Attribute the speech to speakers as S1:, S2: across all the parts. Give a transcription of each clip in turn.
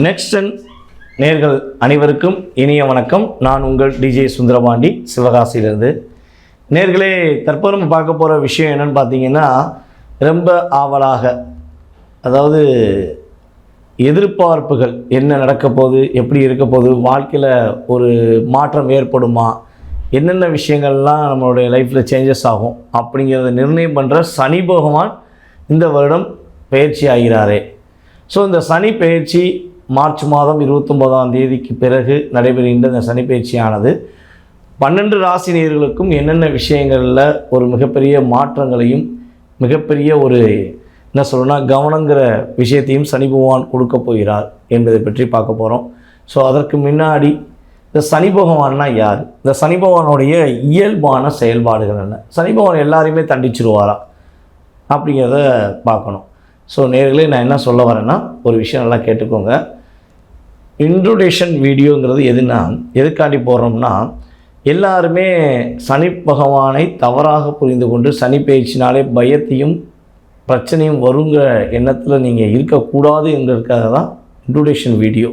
S1: Next நேர்கள் அனைவருக்கும் இனிய வணக்கம். நான் உங்கள் டிஜே சுந்தரபாண்டி சிவகாசியிலிருந்து. நேர்களே தற்போது நம்ம பார்க்க போகிற விஷயம் என்னன்னு பார்த்தீங்கன்னா ரொம்ப ஆவலாக அதாவது எதிர்பார்ப்புகள் என்ன நடக்க போகுது எப்படி இருக்க போகுது வாழ்க்கையில் ஒரு மாற்றம் ஏற்படுமா என்னென்ன விஷயங்கள்லாம் நம்மளுடைய லைஃப்பில் சேஞ்சஸ் ஆகும் அப்படிங்கிறத நிர்ணயம் பண்ணுற சனி பகவான் இந்த வருடம் பயிற்சி ஆகிறாரே. ஸோ இந்த சனி பயிற்சி மார்ச் மாதம் இருபத்தொம்போதாம் தேதிக்கு பிறகு நடைபெறுகின்ற இந்த சனிப்பயிற்சியானது. பன்னெண்டு ராசி நேர்களுக்கும் என்னென்ன விஷயங்களில் ஒரு மிகப்பெரிய மாற்றங்களையும் மிகப்பெரிய ஒரு என்ன சொல்லணும்னா கவனங்கிற விஷயத்தையும் சனி பகவான் கொடுக்க போகிறார் என்பதை பற்றி பார்க்க போகிறோம் ஸோ அதற்கு முன்னாடி இந்த சனி பகவான்னா யார்? இந்த சனி பகவானுடைய இயல்பான செயல்பாடுகள் என்ன? சனி பகவான் எல்லாரையுமே தண்டிச்சிருவாரா? அப்படிங்கிறத பார்க்கணும். ஸோ நேர்களே நான் என்ன சொல்ல வரேன்னா ஒரு விஷயம் நல்லா கேட்டுக்கோங்க. இன்ட்ரோடேஷன் வீடியோங்கிறது எதுனா எதுக்காண்டி போகிறோம்னா எல்லாருமே சனி பகவானை தவறாக புரிந்து கொண்டு சனி பயிற்சினாலே பயத்தையும் பிரச்சனையும் வருங்கிற எண்ணத்தில் நீங்கள் இருக்கக்கூடாது என்கிறதுக்காக தான் இன்ட்ரோடேஷன் வீடியோ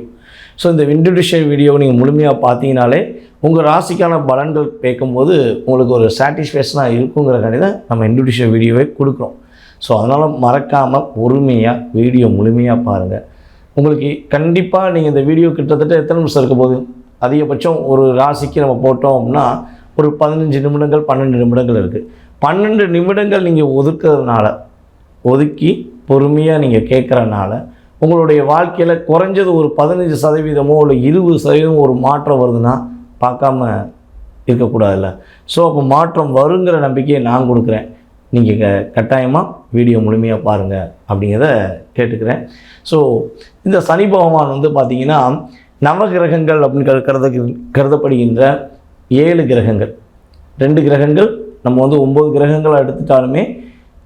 S1: ஸோ இந்த இன்ட்ரோடேஷன் வீடியோவை நீங்கள் முழுமையாக பார்த்தீங்கனாலே உங்கள் ராசிக்கான பலன்கள் கேட்கும்போது உங்களுக்கு ஒரு சாட்டிஸ்ஃபேக்ஷனாக இருக்குங்கிறக்காண்டி தான் நம்ம இன்ட்ரோடேஷன் வீடியோவை கொடுக்குறோம். ஸோ அதனால் மறக்காமல் பொறுமையாக வீடியோ முழுமையாக பாருங்கள் உங்களுக்கு கண்டிப்பாக நீங்கள் இந்த வீடியோ கிட்டத்தட்ட எத்தனை நிமிஷம் இருக்க போகுது? அதிகபட்சம் ஒரு ராசிக்கு நம்ம போட்டோம் அப்படின்னா ஒரு பதினஞ்சு நிமிடங்கள் பன்னெண்டு நிமிடங்கள் இருக்குது பன்னெண்டு நிமிடங்கள் நீங்கள் ஒதுக்கிறதுனால ஒதுக்கி பொறுமையாக நீங்கள் கேட்குறனால உங்களுடைய வாழ்க்கையில் குறைஞ்சது ஒரு பதினஞ்சு சதவீதமோ இல்லை இருபது சதவீதமோ ஒரு மாற்றம் வருதுன்னா பார்க்காம இருக்கக்கூடாதுல்ல. ஸோ அப்போ மாற்றம் வருங்கிற நம்பிக்கையை நான் கொடுக்குறேன். நீங்கள் க கட்டாயமாக வீடியோ முழுமையாக பாருங்கள் அப்படிங்கிறத கேட்டுக்கிறேன். ஸோ இந்த சனி பகவான் வந்து பார்த்திங்கன்னா நவகிரகங்கள் அப்படின்னு கரு- கருத கருதப்படுகின்ற ஏழு கிரகங்கள். ரெண்டு கிரகங்கள் நம்ம வந்து ஒம்பது கிரகங்களை எடுத்துட்டாலுமே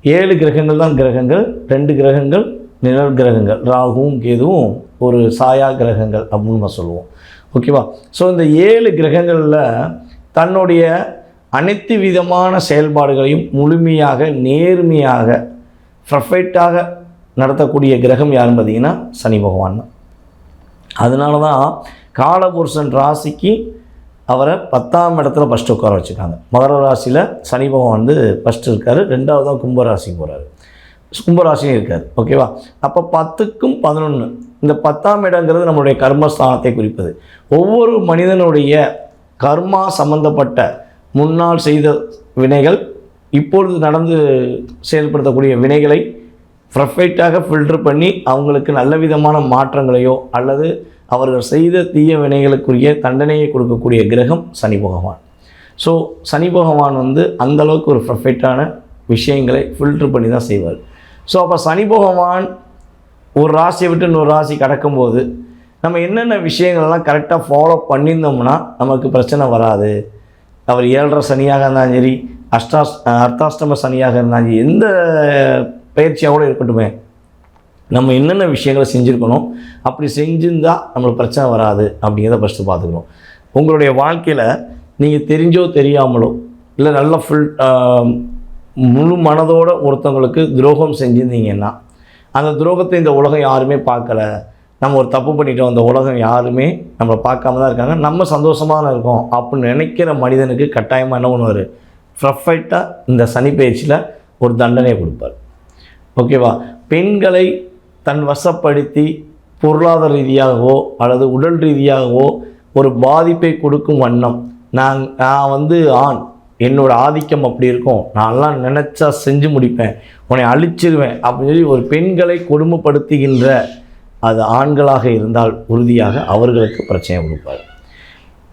S1: ஏழு கிரகங்கள் தான் கிரகங்கள் ரெண்டு கிரகங்கள் நிழல் கிரகங்கள். ராகுவும் கேதுவும் ஒரு சாயா கிரகங்கள் அப்படின்னு நம்ம சொல்லுவோம். ஓகேவா ஸோ இந்த ஏழு கிரகங்களில் தன்னுடைய அனைத்து விதமான செயல்பாடுகளையும் முழுமையாக நேர்மையாக பர்ஃபெக்டாக நடத்தக்கூடிய கிரகம் யாருன்னு பார்த்தீங்கன்னா சனி பகவான் தான். அதனால தான் காலபுருஷன் ராசிக்கு அவரை பத்தாம் இடத்துல ஃபஸ்ட்டு உட்கார வச்சுருக்காங்க. மகர ராசியில் சனி பகவான் வந்து ஃபஸ்ட்டு இருக்கார் ரெண்டாவது தான் கும்பராசிக்கு போகிறாரு கும்பராசியும் இருக்கார் ஓகேவா அப்போ பத்துக்கும் பதினொன்று இந்த பத்தாம் இடங்கிறது நம்மளுடைய கர்மஸ்தானத்தை குறிப்பது. ஒவ்வொரு மனிதனுடைய கர்மா சம்மந்தப்பட்ட முன்னால் செய்த வினைகள் இப்பொழுது நடந்து செயல்படுத்தக்கூடிய வினைகளை பர்ஃபெக்டாக ஃபில்டர் பண்ணி அவங்களுக்கு நல்ல விதமான மாற்றங்களையோ அல்லது அவர்கள் செய்த தீய வினைகளுக்குரிய தண்டனையை கொடுக்கக்கூடிய கிரகம் சனி பகவான். ஸோ சனி பகவான் வந்து அந்த அளவுக்கு ஒரு ப்ரஃபெக்டான விஷயங்களை ஃபில்டர் பண்ணி தான் செய்வார். ஸோ அப்போ சனி பகவான் ஒரு ராசியை விட்டு இன்னொரு ராசி கடக்கும்போது நம்ம என்னென்ன விஷயங்கள்லாம் கரெக்டாக ஃபாலோ பண்ணியிருந்தோம்னா நமக்கு பிரச்சனை வராது. அவர் ஏழரை சனியாக இருந்தாலும் சரி அஷ்டாஸ் அர்த்தாஷ்டம சனியாக இருந்தாலும் சரி எந்த பயிற்சியாக கூட இருக்கட்டுமே. நம்ம என்னென்ன விஷயங்களை செஞ்சுருக்கணும் அப்படி செஞ்சிருந்தால் நம்மளுக்கு பிரச்சனை வராது அப்படிங்கிறத ஃபஸ்ட்டு பார்த்துக்கணும். உங்களுடைய வாழ்க்கையில் நீங்கள் தெரிஞ்சோ தெரியாமலோ இல்லை நல்ல ஃபுல் முழு மனதோட ஒருத்தவங்களுக்கு துரோகம் செஞ்சுருந்தீங்கன்னா அந்த துரோகத்தை இந்த உலகம் யாருமே பார்க்கல நம்ம ஒரு தப்பு பண்ணிட்டோம் அந்த உலகம் யாருமே நம்மளை பார்க்காம தான் இருக்காங்க. நம்ம சந்தோஷமாக தான் இருக்கோம். அப்படின்னு நினைக்கிற மனிதனுக்கு கட்டாயமாக என்ன பண்ணுவார்? பர்ஃபெக்டாக இந்த சனி பயிற்சியில் ஒரு தண்டனையை கொடுப்பார். ஓகேவா பெண்களை தன் வசப்படுத்தி பொருளாதார ரீதியாகவோ அல்லது உடல் ரீதியாகவோ ஒரு பாதிப்பை கொடுக்கும் வண்ணம். நான் நான் வந்து ஆண். என்னோடய ஆதிக்கம் அப்படி இருக்கும். நான்லாம் நினச்சா செஞ்சு முடிப்பேன். உன்னை அழிச்சிருவேன். அப்படின்னு சொல்லி ஒரு பெண்களை கொடுமைப்படுத்துகின்ற அது ஆண்களாக இருந்தால் உறுதியாக அவர்களுக்கு பிரச்சனை கொடுப்பார்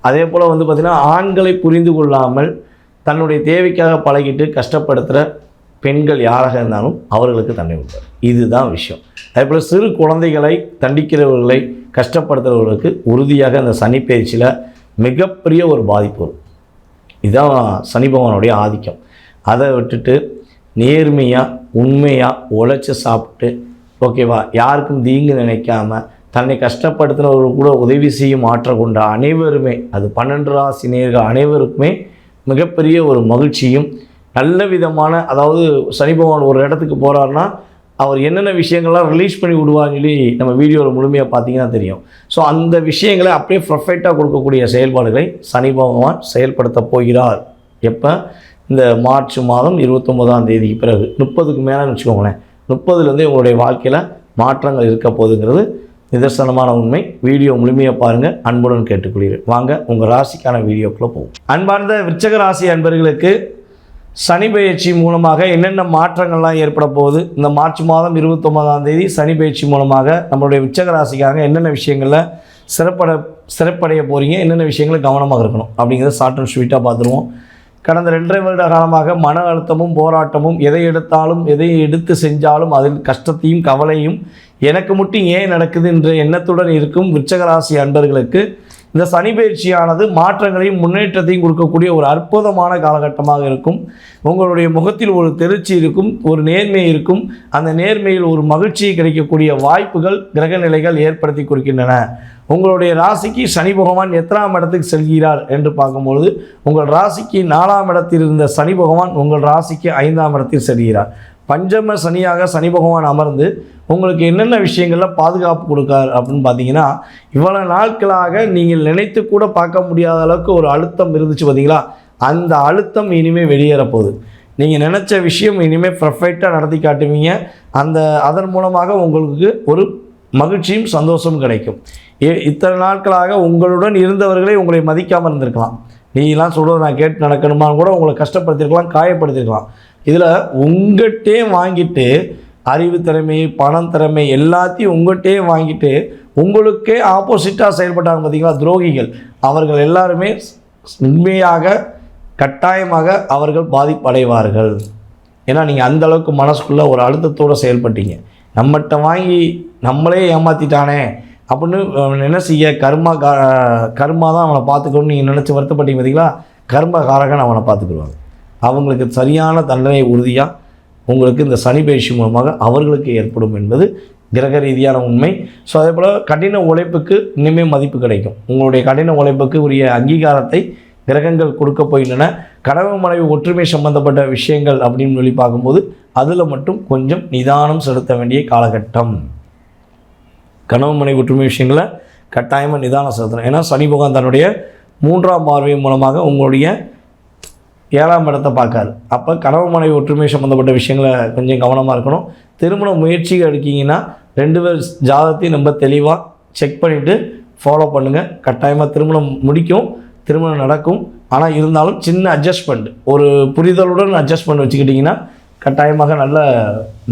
S1: அதே போல் வந்து பார்த்திங்கன்னா ஆண்களை புரிந்து கொள்ளாமல் தன்னுடைய தேவைக்காக பழகிட்டு கஷ்டப்படுத்துகிற பெண்கள் யாராக இருந்தாலும் அவர்களுக்கு தண்டனை கொடுப்பார் இதுதான் விஷயம். அதே போல் சிறு குழந்தைகளை தண்டிக்கிறவர்களை கஷ்டப்படுத்துகிறவர்களுக்கு உறுதியாக அந்த சனி பயிற்சியில் மிகப்பெரிய ஒரு பாதிப்பு வரும். இதுதான் சனி பகவானுடைய ஆதிக்கம். அதை விட்டுட்டு நேர்மையாக உண்மையாக உழைச்சி சாப்பிட்டு ஓகேவா? யாருக்கும் தீங்கு நினைக்காம தன்னை கஷ்டப்படுத்தினவர்கள் கூட உதவி செய்யும் ஆற்றல் கொண்ட அனைவருமே அது பன்னெண்டு ராசி நேர்கள் அனைவருக்குமே மிகப்பெரிய ஒரு மகிழ்ச்சியும் நல்ல விதமான அதாவது சனி பகவான் ஒரு இடத்துக்கு போகிறாருன்னா அவர் என்னென்ன விஷயங்கள்லாம் ரிலீஸ் பண்ணி விடுவான்னு சொல்லி நம்ம வீடியோவில் முழுமையாக பார்த்தீங்கன்னா தெரியும். ஸோ அந்த விஷயங்களை அப்படியே பர்ஃபெக்டாக கொடுக்கக்கூடிய செயல்பாடுகளை சனி பகவான் செயல்படுத்த போகிறார். எப்போ? இந்த மார்ச் மாதம் இருபத்தொம்போதாம் தேதிக்கு பிறகு. முப்பதுக்கு மேலேன்னு வச்சுக்கோங்களேன். முப்பதுலேருந்தே உங்களுடைய வாழ்க்கையில் மாற்றங்கள் இருக்க போதுங்கிறது நிதர்சனமான உண்மை. வீடியோ முழுமையாக பாருங்கள் அன்புடன் கேட்டுக்கொள்கிறேன். வாங்க உங்கள் ராசிக்கான வீடியோக்குள்ளே போவோம். அன்பார்ந்த விச்சக ராசி அன்பர்களுக்கு சனி பயிற்சி மூலமாக என்னென்ன மாற்றங்கள்லாம் ஏற்பட போகுது? இந்த மார்ச் மாதம் இருபத்தொன்பதாம் தேதி சனி பயிற்சி மூலமாக நம்மளுடைய உச்சக ராசிக்காக என்னென்ன விஷயங்களில் சிறப்பட சிறப்படைய போகிறீங்க என்னென்ன விஷயங்களை கவனமாக இருக்கணும்? அப்படிங்கிறத ஷார்ட் அண்ட் ஸ்வீட்டாக பார்த்துருவோம். கடந்த ரெண்டரை வருட காலமாக மன அழுத்தமும் போராட்டமும் எதை எடுத்தாலும் எதை எடுத்து செஞ்சாலும் அதில் கஷ்டத்தையும் கவலையும் எனக்கு மட்டும் ஏன் நடக்குது என்ற எண்ணத்துடன் இருக்கும் விருச்சகராசி அன்பர்களுக்கு இந்த சனி பயிற்சியானது மாற்றங்களையும் முன்னேற்றத்தையும் கொடுக்கக்கூடிய ஒரு அற்புதமான காலகட்டமாக இருக்கும். உங்களுடைய முகத்தில் ஒரு திருச்சி இருக்கும் ஒரு நேர்மை இருக்கும். அந்த நேர்மையில் ஒரு மகிழ்ச்சியை கிடைக்கக்கூடிய வாய்ப்புகள் கிரகநிலைகள் ஏற்படுத்தி கொடுக்கின்றன. உங்களுடைய ராசிக்கு சனி பகவான் எத்தனாம் இடத்துக்கு செல்கிறார் என்று பார்க்கும்பொழுது உங்கள் ராசிக்கு நாலாம் இடத்தில் இருந்த சனி பகவான் உங்கள் ராசிக்கு ஐந்தாம் இடத்தில் செல்கிறார். பஞ்சம சனியாக சனி பகவான் அமர்ந்து உங்களுக்கு என்னென்ன விஷயங்களில் பாதுகாப்பு கொடுக்கார் அப்படின்னு பார்த்தீங்கன்னா இவ்வளோ நாட்களாக நீங்கள் நினைத்து கூட பார்க்க முடியாத அளவுக்கு ஒரு அழுத்தம் இருந்துச்சு பார்த்தீங்களா? அந்த அழுத்தம் இனிமேல் வெளியேற போகுது. நீங்கள் நினச்ச விஷயம் இனிமேல் பர்ஃபெக்டாக நடத்தி காட்டுவீங்க. அந்த அதன் மூலமாக உங்களுக்கு ஒரு மகிழ்ச்சியும் சந்தோஷமும் கிடைக்கும். ஏ- இத்தனை நாட்களாக உங்களுடன் இருந்தவர்களே உங்களை மதிக்காமல் இருந்திருக்கலாம். நீலாம் சொல்கிறது நான் கேட்டு நடக்கணுமான்னு கூட உங்களை கஷ்டப்படுத்திருக்கலாம் காயப்படுத்திருக்கலாம். இதில் உங்கள்கிட்டே வாங்கிட்டு அறிவு திறமை பணம் திறமை எல்லாத்தையும் உங்கள்கிட்டே வாங்கிட்டு உங்களுக்கே ஆப்போசிட்டாக செயல்பட்டாங்க பார்த்தீங்களா துரோகிகள். அவர்கள் எல்லாருமே உண்மையாக கட்டாயமாக அவர்கள் பாதிப்படைவார்கள். ஏன்னா நீங்கள் அந்த அளவுக்கு மனசுக்குள்ளே ஒரு அழுத்தத்தோடு செயல்பட்டீங்க. நம்மகிட்ட வாங்கி நம்மளே ஏமாற்றிட்டானே அப்படின்னு என்ன செய்ய? கர்மா கர்மா தான் அவனை பார்த்துக்கணும்னு நீங்கள் நினச்சி வருத்தப்பட்டீங்க பார்த்தீங்களா கர்மகாரகன் அவனை பார்த்துக்குருவாங்க அவங்களுக்கு சரியான தண்டனை உறுதியாக உங்களுக்கு இந்த சனி பயிற்சி மூலமாக அவர்களுக்கு ஏற்படும் என்பது கிரக ரீதியான உண்மை. ஸோ அதே போல் கடின உழைப்புக்கு இனிமேல் மதிப்பு கிடைக்கும். உங்களுடைய கடின உழைப்புக்கு உரிய அங்கீகாரத்தை கிரகங்கள் கொடுக்க போகின்றன. கணவன் மனைவி ஒற்றுமை சம்பந்தப்பட்ட விஷயங்கள் அப்படின்னு சொல்லி பார்க்கும்போது அதில் மட்டும் கொஞ்சம் நிதானம் செலுத்த வேண்டிய காலகட்டம். கணவன் மனைவி ஒற்றுமை விஷயங்களை கட்டாயமாக நிதானம் செலுத்தணும். ஏன்னா சனி பகவான் தன்னுடைய மூன்றாம் பார்வை மூலமாக உங்களுடைய ஏழாம் இடத்தை பார்க்காரு அப்போ கணவன் மனைவி ஒற்றுமை சம்மந்தப்பட்ட விஷயங்களை கொஞ்சம் கவனமாக இருக்கணும். திருமண முயற்சிகள் எடுக்கிங்கன்னா ரெண்டு பேர் ஜாதகத்தையும் ரொம்ப தெளிவாக செக் பண்ணிவிட்டு ஃபாலோ பண்ணுங்கள் கட்டாயமாக திருமணம் முடிக்கும். திருமணம் நடக்கும். ஆனால் இருந்தாலும் சின்ன அட்ஜஸ்ட்மெண்ட் ஒரு புரிதலுடன் அட்ஜஸ்ட்மெண்ட் வச்சுக்கிட்டிங்கன்னா கட்டாயமாக நல்ல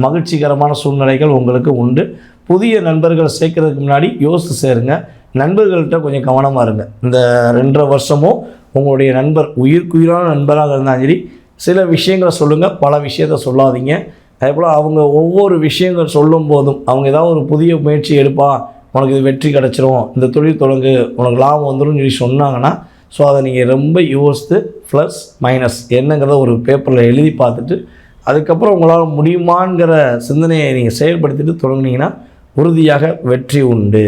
S1: மகிழ்ச்சிகரமான சூழ்நிலைகள் உங்களுக்கு உண்டு. புதிய நண்பர்கள் சேர்க்கறதுக்கு முன்னாடி யோசித்து சேருங்க. நண்பர்கள்ட்ட கொஞ்சம் கவனமாக இருங்க. இந்த ரெண்டரை வருஷமும் உங்களுடைய நண்பர் உயிர்க்குயிரான நண்பராக இருந்தாலும் சரி சில விஷயங்களை சொல்லுங்கள் பல விஷயத்த சொல்லாதீங்க. அதே போல் அவங்க ஒவ்வொரு விஷயங்கள் சொல்லும் போதும் அவங்க ஏதாவது ஒரு புதிய முயற்சி எடுப்பா உனக்கு இது வெற்றி கிடச்சிரும் இந்த தொழில் தொடங்கு உனக்கு லாபம் வந்துடும் சொல்லி சொன்னாங்கன்னா ஸோ அதை நீங்கள் ரொம்ப யோசித்து ப்ளஸ் மைனஸ் என்னங்கிறத ஒரு பேப்பரில் எழுதி பார்த்துட்டு அதுக்கப்புறம் உங்களால் முடியுமாங்கிற சிந்தனையை நீங்கள் செயல்படுத்திட்டு தொடங்குனீங்கன்னா உறுதியாக வெற்றி உண்டு.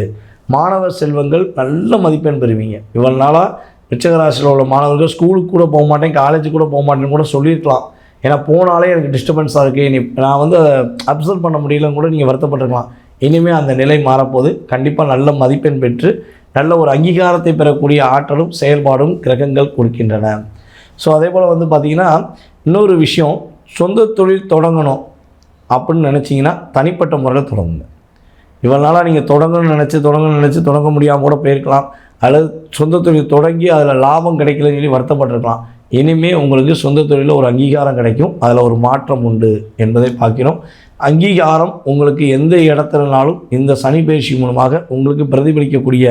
S1: மாணவர் செல்வங்கள் நல்ல மதிப்பெண் பெறுவீங்க. இவ்வளோ நாளாக ரிச்சகராசியில் உள்ள மாணவர்கள் ஸ்கூலுக்கு கூட போக மாட்டேன் காலேஜுக்கு கூட போக மாட்டேன்னு கூட சொல்லியிருக்கலாம். ஏன்னா போனாலே எனக்கு டிஸ்டர்பன்ஸாக இருக்குது நீ நான் வந்து அப்சர்வ் பண்ண முடியலன்னு கூட நீங்கள் வருத்தப்பட்டிருக்கலாம். இனிமேல் அந்த நிலை மாறப்போது கண்டிப்பாக நல்ல மதிப்பெண் பெற்று நல்ல ஒரு அங்கீகாரத்தை பெறக்கூடிய ஆற்றலும் செயல்பாடும் கிரகங்கள் கொடுக்கின்றன. ஸோ அதே போல் வந்து பார்த்திங்கன்னா இன்னொரு விஷயம் சொந்த தொழில் தொடங்கணும் அப்படின்னு நினச்சிங்கன்னா தனிப்பட்ட முறையில் தொடங்குங்க. இவ்வளோ நாளாக நீங்கள் தொடங்கணும்னு நினச்சி தொடங்கணும்னு நினச்சி தொடங்க முடியாமல் கூட போயிருக்கலாம். அல்லது சொந்த தொழில் தொடங்கி அதில் லாபம் கிடைக்கலன்னு சொல்லி வருத்தப்பட்டிருக்கலாம். இனிமேல் உங்களுக்கு சொந்த தொழிலில் ஒரு அங்கீகாரம் கிடைக்கும். அதில் ஒரு மாற்றம் உண்டு என்பதை பார்க்கிறோம். அங்கீகாரம் உங்களுக்கு எந்த இடத்துலனாலும் இந்த சனி பயிற்சி மூலமாக உங்களுக்கு பிரதிபலிக்கக்கூடிய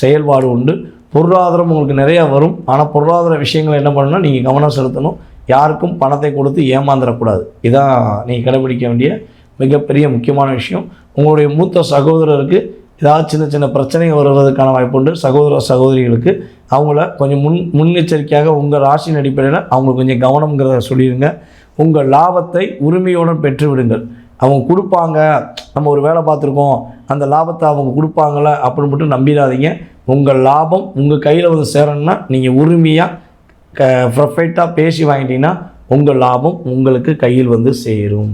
S1: செயல்பாடு உண்டு. பொருளாதாரம் உங்களுக்கு நிறையா வரும். ஆனால் பொருளாதார விஷயங்கள் என்ன பண்ணணும்னா நீங்கள் கவனம் செலுத்தணும். யாருக்கும் பணத்தை கொடுத்து ஏமாந்துடக்கூடாது இதான் நீங்கள் கடைபிடிக்க வேண்டிய மிகப்பெரிய முக்கியமான விஷயம். உங்களுடைய மூத்த சகோதரருக்கு ஏதாவது சின்ன சின்ன பிரச்சனைகள் வருவதற்கான வாய்ப்பு உண்டு. சகோதர சகோதரிகளுக்கு அவங்கள கொஞ்சம் முன் முன்னெச்சரிக்கையாக உங்கள் ராசியின் அடிப்படையில் அவங்களுக்கு கொஞ்சம் கவனம்ங்கிறத சொல்லிடுங்க. உங்கள் லாபத்தை உரிமையுடன் பெற்று விடுங்கள் அவங்க கொடுப்பாங்க நம்ம ஒரு வேலை பார்த்துருக்கோம் அந்த லாபத்தை அவங்க கொடுப்பாங்கள அப்படின்னு மட்டும் நம்பிடாதீங்க. உங்கள் லாபம் உங்கள் கையில் வந்து சேரணும்னா நீங்கள் உரிமையாக க பர்ஃபெக்டாக பேசி வாங்கிட்டீங்கன்னா உங்கள் லாபம் உங்களுக்கு கையில் வந்து சேரும்.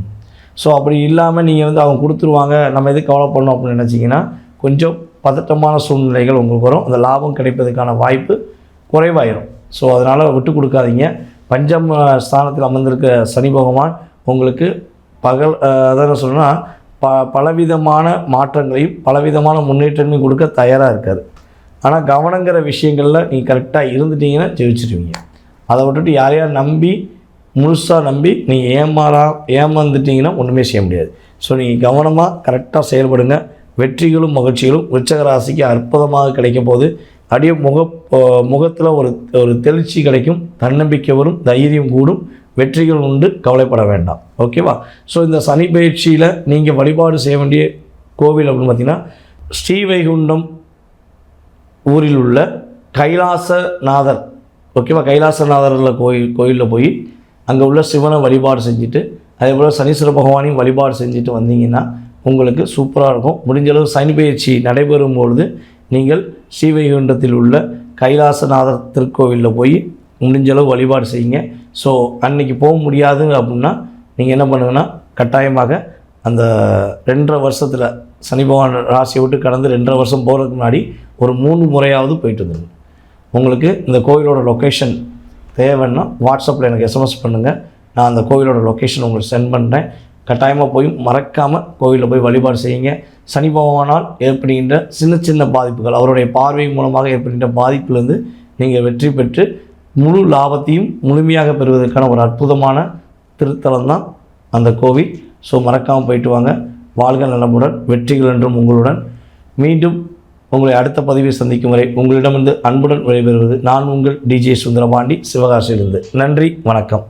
S1: ஸோ அப்படி இல்லாமல் நீங்கள் வந்து அவங்க கொடுத்துருவாங்க. நம்ம எது கவலை பண்ணோம் அப்படின்னு நினச்சிங்கன்னா கொஞ்சம் பதட்டமான சூழ்நிலைகள் உங்களுக்கு வரும். அந்த லாபம் கிடைப்பதற்கான வாய்ப்பு குறைவாயிரும். ஸோ அதனால் விட்டு கொடுக்காதீங்க. பஞ்சம் ஸ்தானத்தில் அமர்ந்திருக்க சனி பகவான் உங்களுக்கு பகல் அதான் சொன்னால் ப பலவிதமான மாற்றங்களையும் பலவிதமான முன்னேற்றங்களையும் கொடுக்க தயாராக இருக்கார். ஆனால் கவனங்கிற விஷயங்களில் நீங்கள் கரெக்டாக இருந்துட்டீங்கன்னா ஜெயிச்சிருவீங்க. அதை விட்டுட்டு யாரையார் நம்பி முழுசாக நம்பி நீங்கள் ஏமாறா ஏமாந்துட்டீங்கன்னா ஒன்றுமே செய்ய முடியாது. ஸோ நீங்கள் கவனமாக கரெக்டாக செயல்படுங்க. வெற்றிகளும் மகிழ்ச்சிகளும் உச்சகராசிக்கு ராசிக்கு அற்புதமாக கிடைக்கும் போது அப்படியே முக முகத்தில் ஒரு ஒரு தெளிச்சி கிடைக்கும். தன்னம்பிக்கை வரும் தைரியம் கூடும். வெற்றிகள் உண்டு கவலைப்பட வேண்டாம். ஓகேவா ஸோ இந்த சனி பயிற்சியில் நீங்கள் வழிபாடு செய்ய வேண்டிய கோவில் அப்படின்னு பார்த்தீங்கன்னா ஸ்ரீவைகுண்டம் ஊரில் உள்ள கைலாசநாதர். ஓகேவா கைலாசநாதரில் கோயில் கோயிலில் போய் அங்கே உள்ள சிவனை வழிபாடு செஞ்சுட்டு அதே போல் சனீஸ்வர பகவானையும் வழிபாடு செஞ்சுட்டு வந்தீங்கன்னா உங்களுக்கு சூப்பராக இருக்கும். முடிஞ்ச அளவு சனி பயிற்சி நடைபெறும் பொழுது நீங்கள் ஸ்ரீவைகுண்டத்தில் உள்ள கைலாசநாதர் திருக்கோவிலில் போய் முடிஞ்ச அளவு வழிபாடு செய்யுங்க. ஸோ அன்னைக்கு போக முடியாது அப்படின்னா நீங்கள் என்ன பண்ணுங்கன்னா கட்டாயமாக அந்த ரெண்டரை வருஷத்தில் சனி பகவான் ராசியை விட்டு கடந்து ரெண்டரை வருஷம் போகிறதுக்கு முன்னாடி ஒரு மூணு முறையாவது போயிட்டு வந்துடுங்க உங்களுக்கு இந்த கோவிலோட லொக்கேஷன் தேவைன்னா வாட்ஸ்அப்பில் எனக்கு எஸ்எம்எஸ் பண்ணுங்கள் நான் அந்த கோவிலோட லொக்கேஷன் உங்களுக்கு சென்ட் பண்ணுறேன் கட்டாயமாக போய் மறக்காமல் கோவிலில் போய் வழிபாடு செய்யுங்க. சனி பகவானால் ஏற்படுகின்ற சின்ன சின்ன பாதிப்புகள் அவருடைய பார்வை மூலமாக ஏற்படுகின்ற பாதிப்புலேருந்து நீங்கள் வெற்றி பெற்று முழு லாபத்தையும் முழுமையாக பெறுவதற்கான ஒரு அற்புதமான திருத்தலம் தான் அந்த கோவில். ஸோ மறக்காமல் போயிட்டு வாங்க. வாழ்க நலமுடன் வெற்றிகள் என்றும் உங்களுடன். மீண்டும் உங்களை அடுத்த பதிவை சந்திக்கும் வரை உங்களிடமிருந்து அன்புடன் விடைபெறுவது நான் உங்கள் டிஜே சுந்தரபாண்டி சிவகாசியிலிருந்து. நன்றி வணக்கம்.